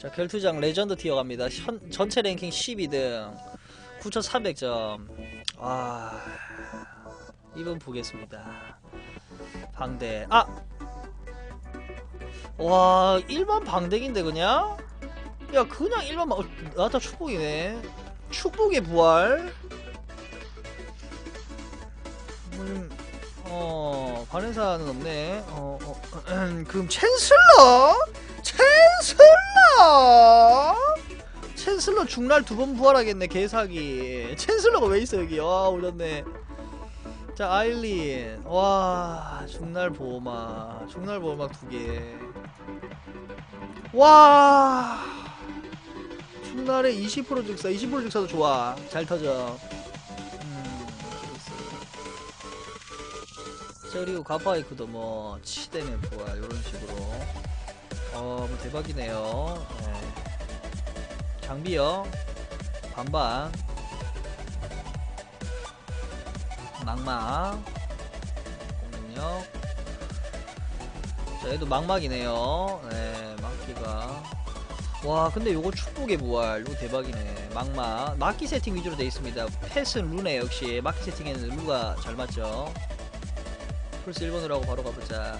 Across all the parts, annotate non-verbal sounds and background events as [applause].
자 결투장 레전드 티어 갑니다. 현, 전체 랭킹 12등. 9400점. 아 이번 보겠습니다. 방대. 아! 와 일반 방대기인데 그냥? 야 그냥 일반 방... 어, 나다 축복이네. 축복의 부활? 음, 어 반회사는 없네. 어, 어 [clears throat] 그럼 챈슬러? 챈슬러? 챈슬러 중날 두 번 부활하겠네 개사기. 챈슬러가 왜 있어 여기? 와 올렸네. 자 아일린. 와 중날 보호막. 중날 보호막 두개와! 중날에 20% 즉사. 20% 즉사도 좋아. 잘 터져. 음. 자 그리고 가파이크도 뭐 치대면 부활 이런 식으로 어 뭐 대박이네요. 네. 장비요. 반반. 망막. 공격력. 자 얘도 망막이네요. 네 막기가. 와 근데 요거 축복의 부활. 요거 대박이네. 막막. 막기 세팅 위주로 되어 있습니다. 패스는 루네 역시 막기 세팅에는 루가 잘 맞죠? 플스 1번으로 하고 바로 가보자.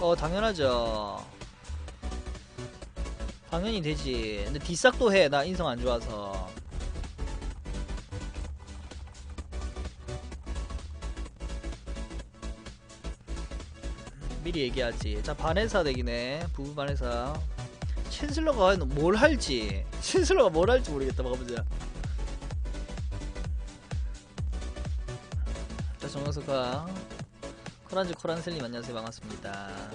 어 당연하죠 당연히 되지. 근데 뒷싹도 해 나 인성 안 좋아서. 미리 얘기하지. 자 반회사 덱이네. 부부 반회사. 챈슬러가 뭘 할지. 챈슬러가 뭘 할지 모르겠다 봐보자. 자 정영석아. 코란지 코란슬님 안녕하세요. 반갑습니다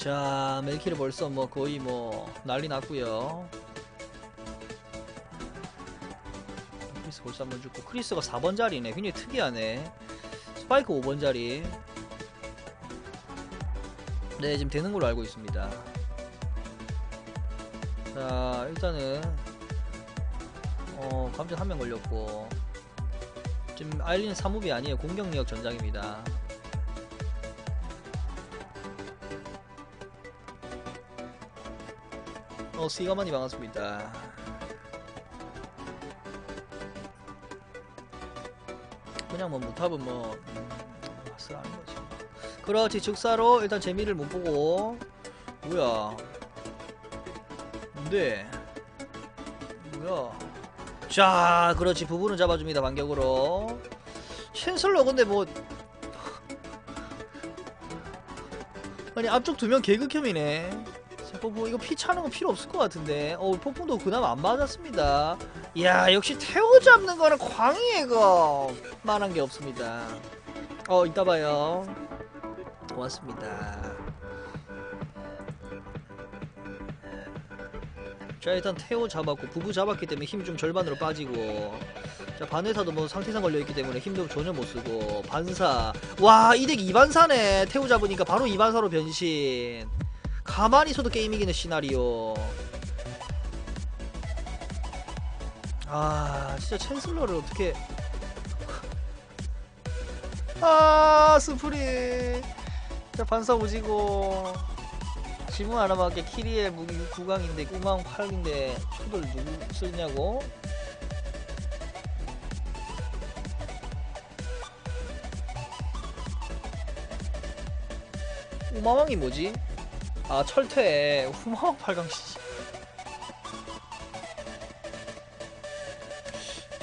자 멜키를 벌써 뭐 거의 뭐 난리 났고요. 크리스 벌써 한번 죽고 크리스가 4번 자리네. 굉장히 특이하네. 스파이크 5번 자리. 네 지금 되는 걸로 알고 있습니다. 자 일단은 어 감전 한 명 걸렸고. 지금 아일린 사무비 아니에요? 공격력 전장입니다 어 시가만이 반갑습니다. 그냥 뭐 무탑은 뭐 음, 아는 거지. 그렇지 즉사로 일단 재미를 못 보고. 뭐야? 뭔데? 뭐야? 자 그렇지. 부부는 잡아줍니다 반격으로. 챈슬러 근데 뭐 아니 앞쪽 두 명 개극혐이네 자, 뭐, 뭐 이거 피 차는 거 필요 없을 것 같은데. 어 폭풍도 그나마 안 맞았습니다. 이야 역시 태워 잡는 거는 광희애가 만한 게 없습니다. 어 이따 봐요. 고맙습니다. 자 일단 태호 잡았고 부부 잡았기 때문에 힘 좀 절반으로 빠지고. 자 반회사도 뭐 상태상 걸려있기 때문에 힘도 전혀 못쓰고. 반사. 와 이덱 2반사네. 태호 잡으니까 바로 2반사로 변신 가만히 있어도 게임 이기는 시나리오. 아 진짜 챈슬러를 어떻게. [laughs] 아 스프릿 자 반사 오지고. 지문 하나밖에 키리의 무기 9강인데 9강 8인데 초들 누구 쓰냐고? 우마왕이 뭐지? 아 철퇴. 우마왕 8강 씨.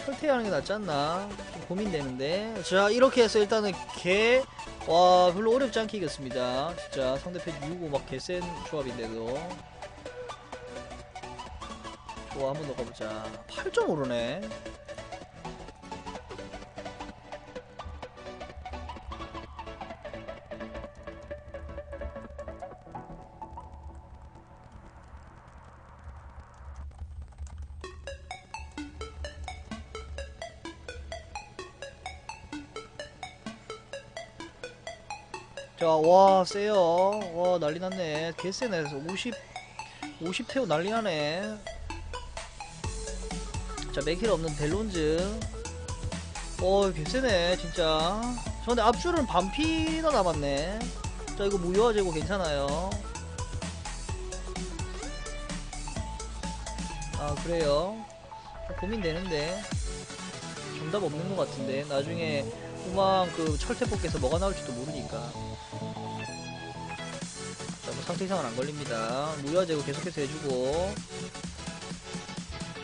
철퇴하는 게 낫지 않나? 좀 고민되는데. 자 이렇게 해서 일단은 개 와 별로 어렵지 않게 이겼습니다. 진짜 상대편 유고 막 개 센 조합인데도. 좋아 한 번 더 가보자. 8점 오르네 와, 세요. 와, 난리 났네. 개쎄네. 50, 50 태우 난리 나네. 자, 맥힐 없는 델론즈. 어, 개쎄네, 진짜. 저 근데 앞줄은 반피나 남았네. 자, 이거 무효화 제고 괜찮아요. 아 그래요 고민되는데 정답 없는 것 같은데 나중에 후방 그 철퇴 뽑기에서 뭐가 나올지도 모르니까. 자 뭐 상태 이상은 안 걸립니다. 무효화 제거 계속해서 해주고.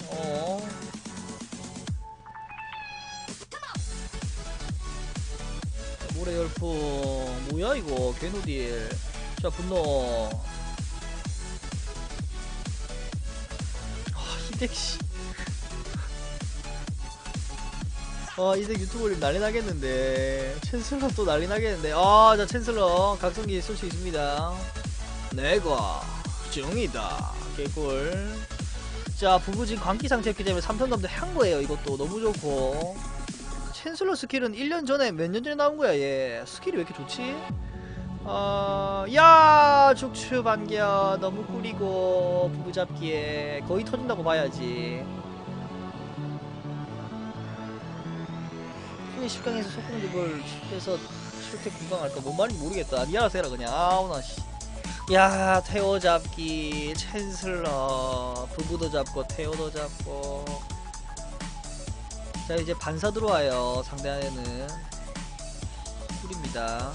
어. 모래 열풍. 뭐야 이거? 개노딜. 자 분노. 아 희덱씨 아 이제 유튜브 올리면 난리 나겠는데. 챈슬러 또 난리 나겠는데. 아자 챈슬러. 각성기 쓸수 있습니다. 내가 정이다. 개꿀. 자 부부 지금 광기 상태였기 때문에 3편감도 한 거예요. 이것도 너무 좋고. 챈슬러 스킬은 1년 전에 몇 년 전에 나온 거야 얘. 스킬이 왜 이렇게 좋지? 어, 야 죽추 반겨. 너무 꿀이고 부부 잡기에. 거의 터진다고 봐야지 순위 10강에서 속공집을 해서 실태 공강할까? 뭔 말인지 모르겠다. 니 알아서 해라 그냥. 아우나 씨. 야 태워 잡기. 챈슬러. 부부도 잡고 태워도 잡고. 자 이제 반사 들어와요 상대 안에는. 꿀입니다.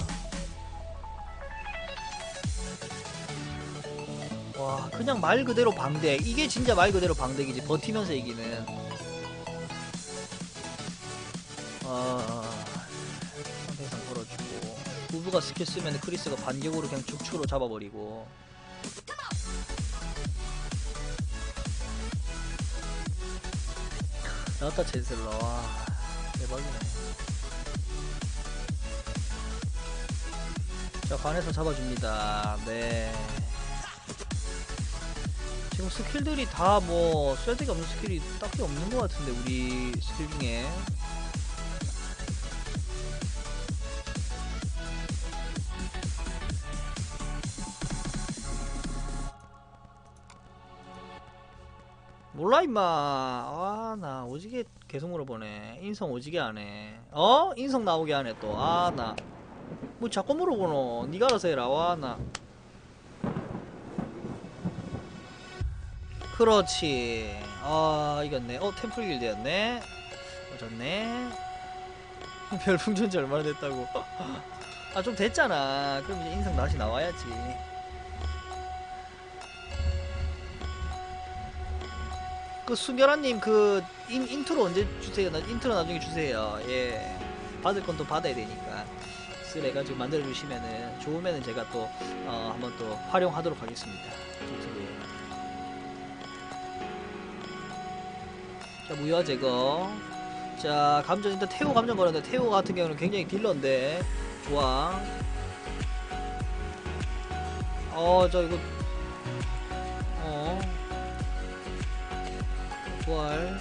와 그냥 말 그대로 방대. 이게 진짜 말 그대로 방대기지 버티면서 이기는 아 상대상 걸어주고. 부부가 스킬 쓰면 크리스가 반격으로 그냥 죽추로 잡아버리고. 나왔다 젠슬러. 와 대박이네. 자 관에서 잡아줍니다. 네. 지금 스킬들이 다 뭐 쓸데기 없는 스킬이 딱히 없는 것 같은데 우리 스킬 중에 몰라 임마. 아 나 오지게 계속 물어보네. 인성 오지게 하네. 어? 인성 나오게 하네 또. 아 나. 뭐 자꾸 물어보노. 니가 알아서 해라. 와나. 그렇지. 아 이겼네. 어 템플 길드였네. 맞았네. 별풍 전지 얼마나 됐다고. [laughs] 아 좀 됐잖아. 그럼 이제 인성 다시 나와야지 그 수결아님 그 인, 인트로 언제 주세요? 나 인트로 나중에 주세요. 예. 받을 건 또 받아야 되니까. 쓰레가지고 만들어 주시면은 좋으면은 제가 또 어, 한번 또 활용하도록 하겠습니다. 유튜브에. 자 무효화 제거. 자 감정 일단 태호 감정 걸었는데 태호 같은 경우는 굉장히 딜러인데 좋아. 어 저 이거 부활.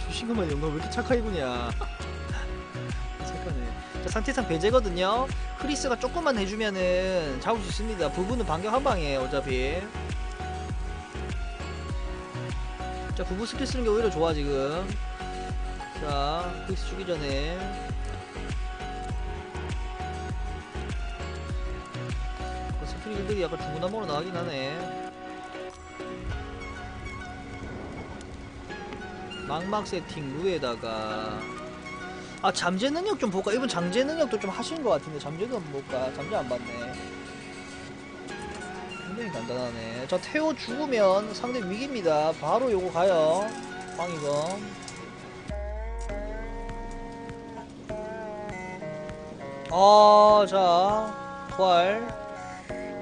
주신 것만 영감 왜 이렇게 착하게 구냐. [laughs] 착하네. 자 상태상 배제거든요. 크리스가 조금만 해주면은 잡을 수 있습니다. 부부는 반격 한 방이에요 어차피. 자 부부 스킬 쓰는 게 오히려 좋아 지금. 자 크리스 주기 전에. 그 스킬들이 약간 중구난방으로 나가긴 하네 망막 세팅 루에다가. 아 잠재 능력 좀 볼까? 이분 잠재 능력도 좀 하신 것 같은데 잠재도 한번 볼까? 잠재 안 봤네. 굉장히 간단하네. 자 태워 죽으면 상대 위기입니다. 바로 요거 가요. 황이건. 아자 부활.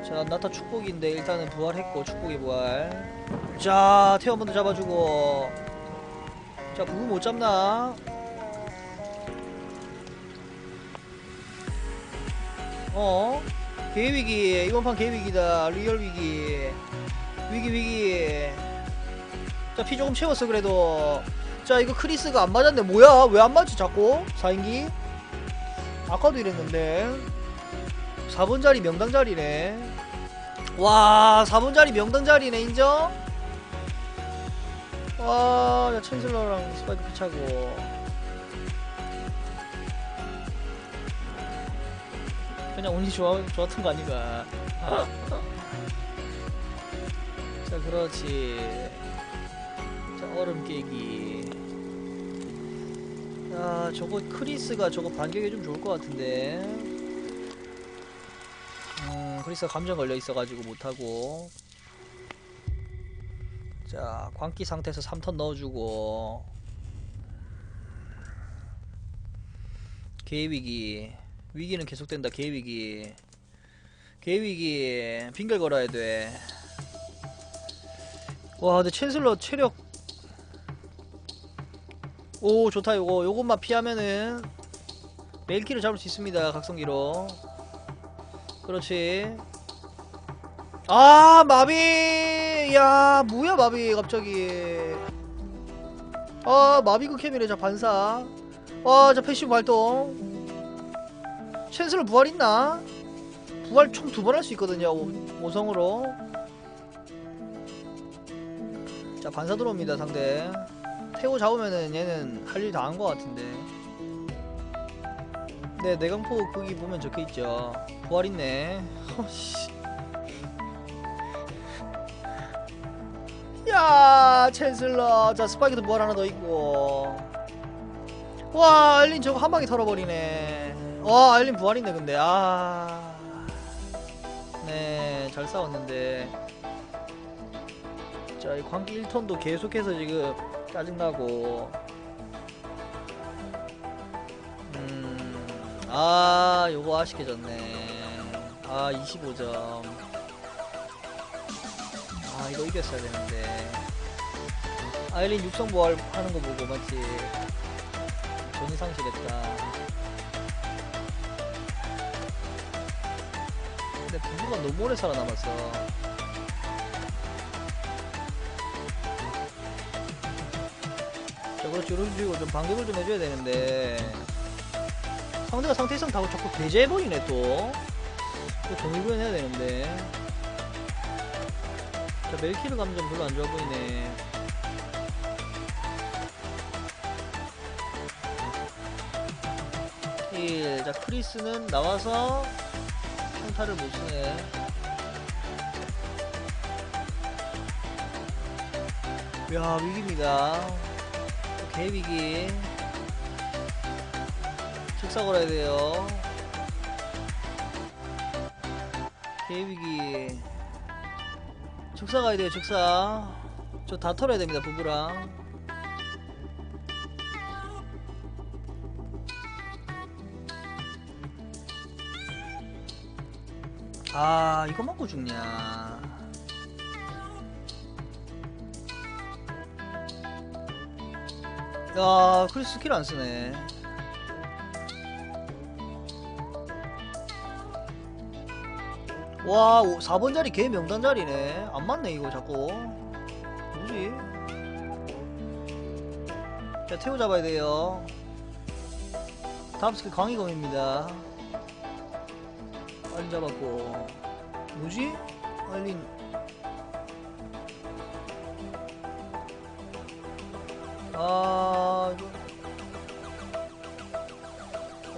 자 나타 축복인데 일단은 부활했고 축복이 부활. 자 태워 한번 더 잡아주고 자 부부 못 잡나? 어? 개위기. 이번 판 개위기다. 리얼 위기. 위기 위기. 자 피 조금 채웠어 그래도. 자 이거 크리스가 안 맞았네. 뭐야? 왜 안 맞지 자꾸? 4인기? 아까도 이랬는데. 4번 자리 명당 자리네. 와 4번 자리 명당 자리네 인정? 와, 야, 챈슬러랑 스파이크 피차고. 그냥 운이 좋아, 좋았던 거 아닌가. 자, 그렇지. 자, 얼음 깨기. 야, 저거 크리스가 저거 반격이 좀 좋을 것 같은데. 음, 크리스가 감정 걸려 있어가지고 못하고. 자, 광기 상태에서 3턴 넣어주고. 개위기. 위기는 계속된다, 개위기. 개위기. 빙결 걸어야 돼. 와, 근데 챈슬러 체력. 오, 좋다, 요거. 요것만 피하면은. 멜키를 잡을 수 있습니다, 각성기로. 그렇지. 아, 마비! 야, 뭐야, 마비, 갑자기. 아, 마비 극혐이래, 자, 반사. 아, 자, 패시브 활동. 챈슬러 부활 있나? 부활 총 두 번 할 수 있거든요, 오, 오성으로. 자 반사 들어옵니다 상대 태호 잡으면은 얘는 할 일 다 한 것 같은데 네 내강포 거기 보면 적혀있죠 부활 있네 [laughs] 허씨 야 챈슬러 자 스파이크도 부활 하나 더 있고 와 알린 저거 한 방에 털어버리네 와 알린 부활 있네 근데 아네잘 싸웠는데 자, 이 광기 1톤도 계속해서 지금 짜증나고. 음, 아, 요거 아쉽게 졌네. 아, 25점. 아, 이거 이겼어야 되는데. 아일린 육성 부활 하는 거 보고 맞지? 전이 상실했다. 근데 부부가 너무 오래 살아남았어. 이런 식으로 좀 반격을 좀 해줘야 되는데. 상대가 상태 이상 타고 자꾸 배제해버리네, 또. 또 정의구현 해야 되는데. 자, 멜키르 감정 별로 안 좋아 보이네. 일. 자, 크리스는 나와서 평타를 못 쓰네. 야, 위기입니다. 개위기 즉사 걸어야 돼요 개위기 즉사 가야 돼요 즉사. 저 다 털어야 됩니다 부부랑. 아 이거 먹고 죽냐. 야, 크리스 스킬 안 쓰네. 와, 4번 자리 걔 명단 자리네. 안 맞네, 이거 자꾸. 뭐지? 자, 태우 잡아야 돼요. 다음 스킬 강희검입니다. 알린 잡았고. 뭐지? 알린. 아, 이거.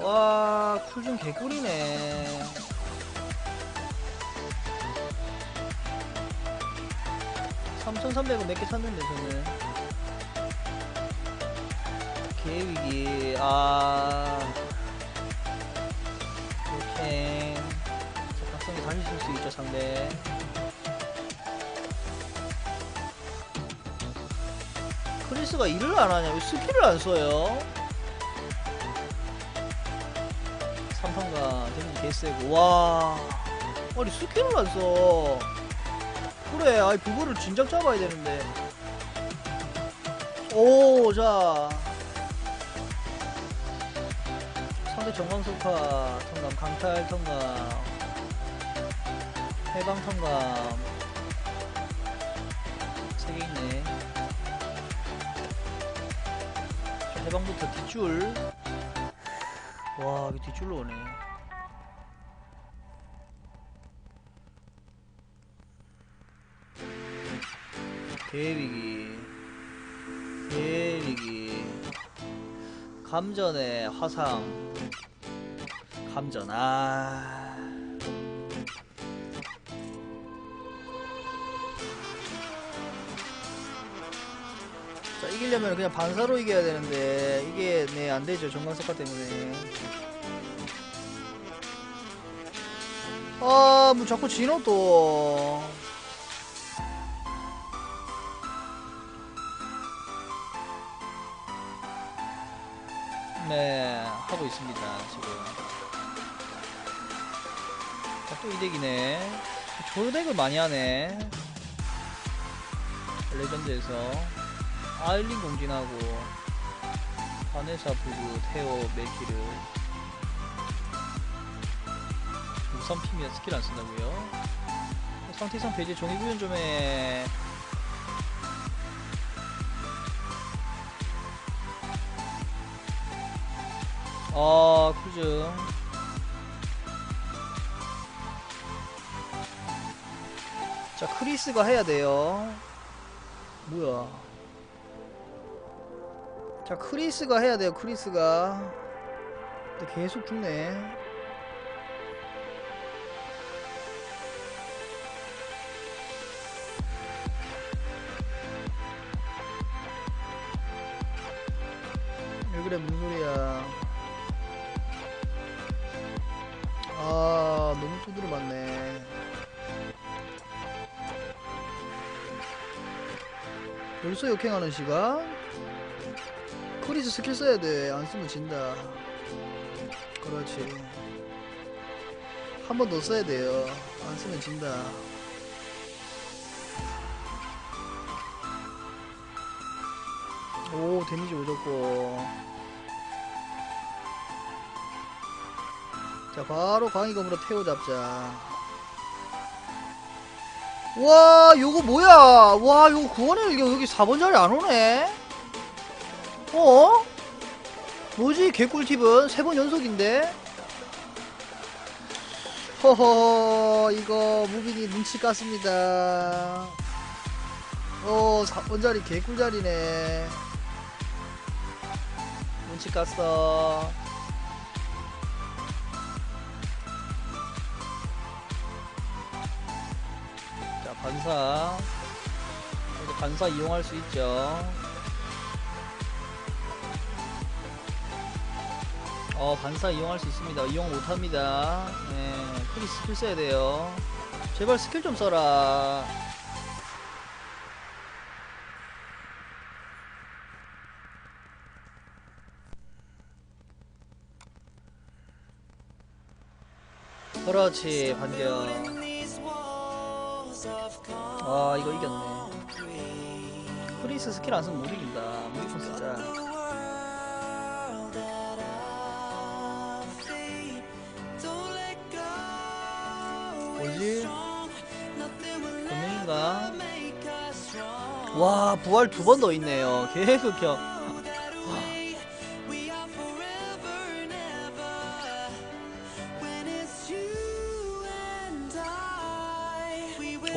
와, 쿨좀 개꿀이네. (3300원) 몇 개 샀는데 저는 계획이 아 각성이 다시 쓸수 있죠 상대 크리스가 일을 안 하냐? 왜 스킬을 안 써요? 3판가 데미지 개세고 와 아니 스킬을 안 써. 그래 아이 그거를 진작 잡아야 되는데. 오자. 상대 정광석화 통감 강탈 통감 해방 통감 세 개 있네. 자, 해방부터 뒷줄. 와 뒷줄로 오네 대위기. 대위기. 감전의 화상. 감전 아. 자, 이기려면 그냥 반사로 이겨야 되는데 이게 네 안되죠 정광석화 때문에. 아뭐 자꾸 진호 또 네, 하고 있습니다, 지금. 자, 또 이덱이네. 조덱을 많이 하네. 레전드에서. 아일린 공진하고, 바네사 부구, 테오, 메키르. 우선 피미야 스킬 안 쓴다고요? 상태상 배제 종이구현 좀 해. 아, 크루즈. 자, 크리스가 해야 돼요. 뭐야. 자, 크리스가 해야 돼요, 크리스가. 근데 계속 죽네. 왜 그래, 무슨 소리야. 벌써 역행하는 시간? 크리스 스킬 써야 돼. 안 쓰면 진다. 그렇지. 한 번 더 써야 돼요. 안 쓰면 진다. 오 데미지 오졌고. 자 바로 광희검으로 태워 잡자 와 요거 뭐야? 와 요거 구원의 일격 여기 4번 자리 안 오네. 어? 뭐지? 개꿀팁은 3번 연속인데? 허허 이거 무빈이 눈치 깠습니다. 어 4번 자리 개꿀 자리네. 눈치 깠어 반사. 이제 반사 이용할 수 있죠. 어 반사 이용할 수 있습니다. 이용 못합니다. 네 크리 스킬 써야 돼요. 제발 스킬 좀 써라. 그렇지 반격 아 이거 이겼네. 크리스 스킬 안 쓰면 못 이긴다. 무조건 쓰자. 뭐지? 분명인가? 와 부활 두 번 더 있네요. [laughs] 계속 겨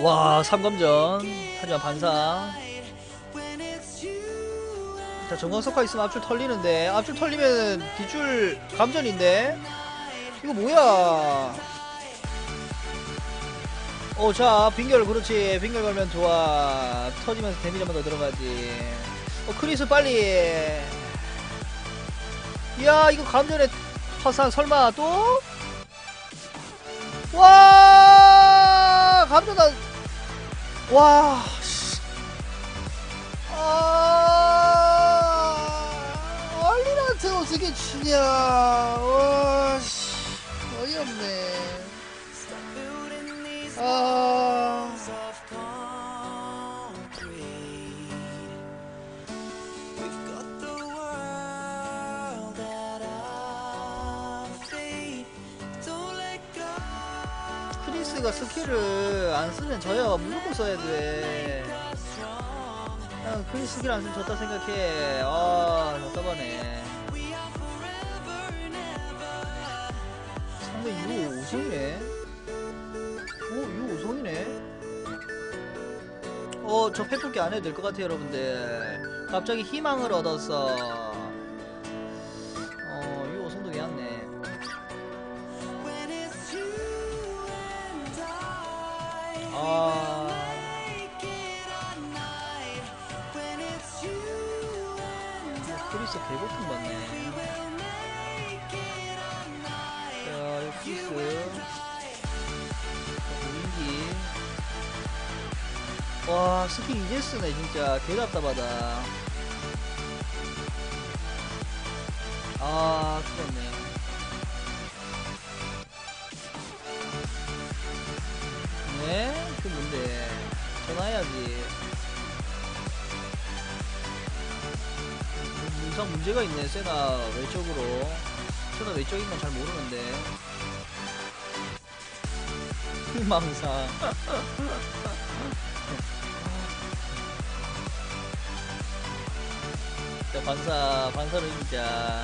와, 삼검전. 하지만 반사. 자, 정광석화 있으면 앞줄 털리는데. 앞줄 털리면 뒷줄 감전인데. 이거 뭐야. 어, 자, 빙결, 그렇지. 빙결 걸면 좋아. 터지면서 데미지 한번 더 들어가지. 어, 크리스 빨리. 이야, 이거 감전에 화상 설마 또? 와, 감전다. 와, 씨. 아, 얼리한테 어떻게 치냐. 와, 씨. 어이없네. 아, 크리스가 스킬을 안 쓰면 져요. 무조건 써야 돼. 그냥 크리스 스킬 안 쓰면 졌다 생각해. 아, 답답하네. 상대 6호 5성이네. 오, 6호 5성이네. 어, 저 페풀기 안 해도 될 것 같아요, 여러분들. 갑자기 희망을 얻었어. 어, 와, 스킬 이제 쓰네, 진짜. 개 답답하다. 아, 그렇네. 네? 그 뭔데? 전화해야지. 문상 문제가 있네, 세나 외적으로. 세나 외적인 건 잘 모르는데. [laughs] 희망상. 진짜 반사, 반사를 진짜.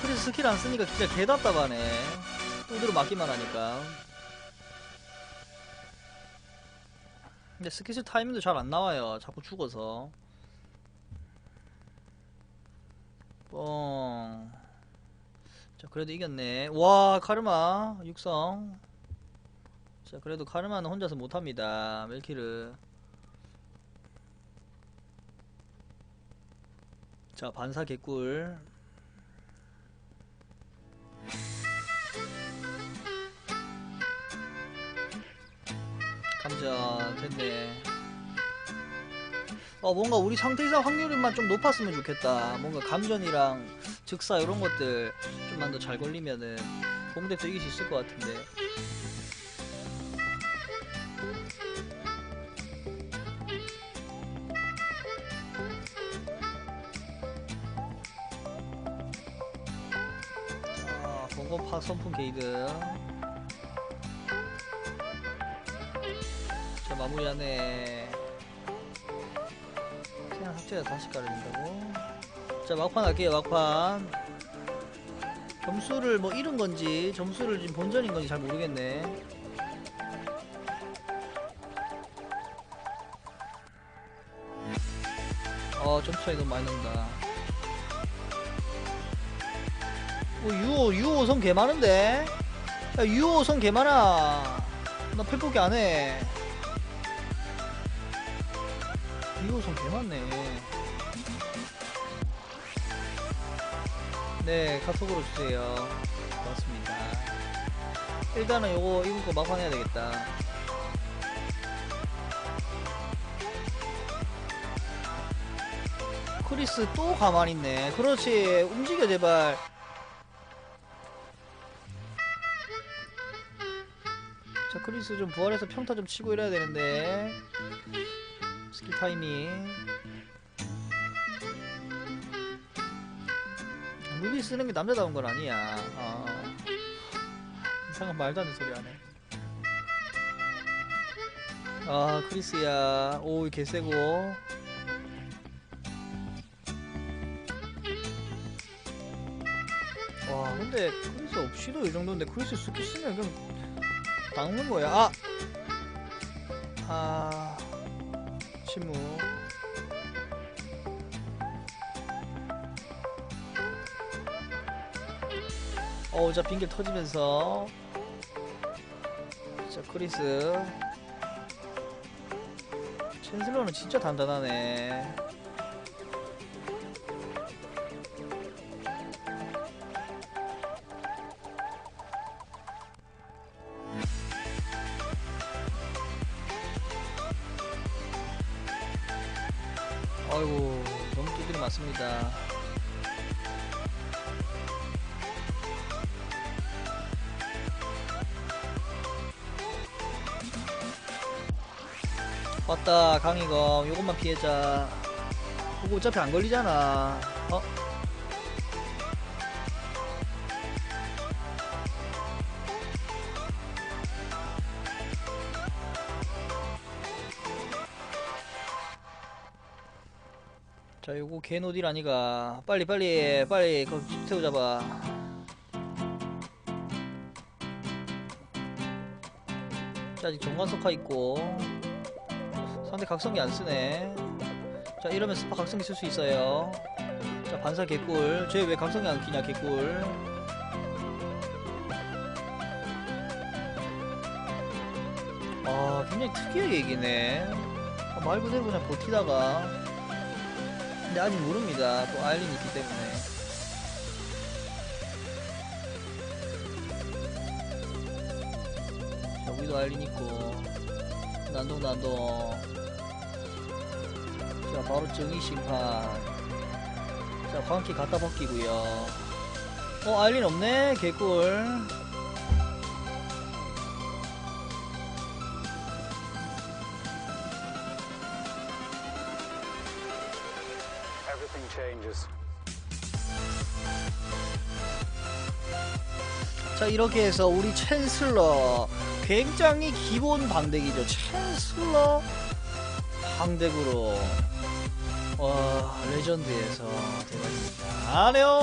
그래서 스킬 안 쓰니까 진짜 개 답답하네. 또대로 맞기만 하니까. 근데 스킬 타이밍도 잘 안 나와요. 자꾸 죽어서. 뻥. 자, 그래도 이겼네. 와, 카르마. 육성. 자, 그래도 카르마는 혼자서 못합니다. 멜키르. 자, 반사 개꿀. 감전 됐네. 어 뭔가 우리 상태 이상 확률만 좀 높았으면 좋겠다. 뭔가 감전이랑 즉사 이런 것들 좀만 더 잘 걸리면은 공대도 이길 수 있을 것 같은데. 자, 공고파 선풍 게이드. 자 마무리하네. 그냥 삭제가 다시 깔아준다고. 자 막판 할게요 막판. 점수를 뭐 잃은 건지 점수를 지금 본전인 건지 잘 모르겠네. 어 점수 차이 너무 많이 난다. 오 유호 유호 선 개 많은데? 야 유호 선 개 많아. 나 펠포기 안 해. 유호선 개 많네. 네, 카톡으로 주세요. 고맙습니다. 일단은 요거 이거 거 막판 해야 되겠다. 크리스 또 가만히 있네. 그렇지. 움직여 제발. 크리스 좀 부활해서 평타 좀 치고 이래야 되는데. 스킬 타이밍. 무비 쓰는 게 남자다운 건 아니야. 어. 이상한 말도 안 되는 소리 하네. 아 크리스야. 오 개세고. 와 근데 크리스 없이도 이 정도인데 크리스 스킬 쓰면 그냥 당는 거야. 아! 아... 침묵. 어우 자 빙결 터지면서. 자 크리스. 챈슬러는 진짜 단단하네 요것만 피해자. 그거 어차피 안 걸리잖아. 어? 자 요거 개노딜 아니가. 빨리 빨리 빨리 그거 태우잡아. 자 아직 정관석화 있고 상대 각성기 안 쓰네 자 이러면 스파 각성기 쓸 수 있어요 자 반사 개꿀 쟤 왜 각성기 안 끼냐 개꿀 아 굉장히 특이하게 이기네 아, 말 그대로 그냥 버티다가 근데 아직 모릅니다. 또 아일린이 있기 때문에. 여기도 아일린 있고. 난동, 난동. 자, 바로 정의 심판. 자, 광기 갖다 벗기고요. 어, 아일린 없네? 개꿀. 자 이렇게 해서 우리 챈슬러 굉장히 기본 방덱이죠 챈슬러 방덱으로 와 레전드에서 대박입니다. 안녕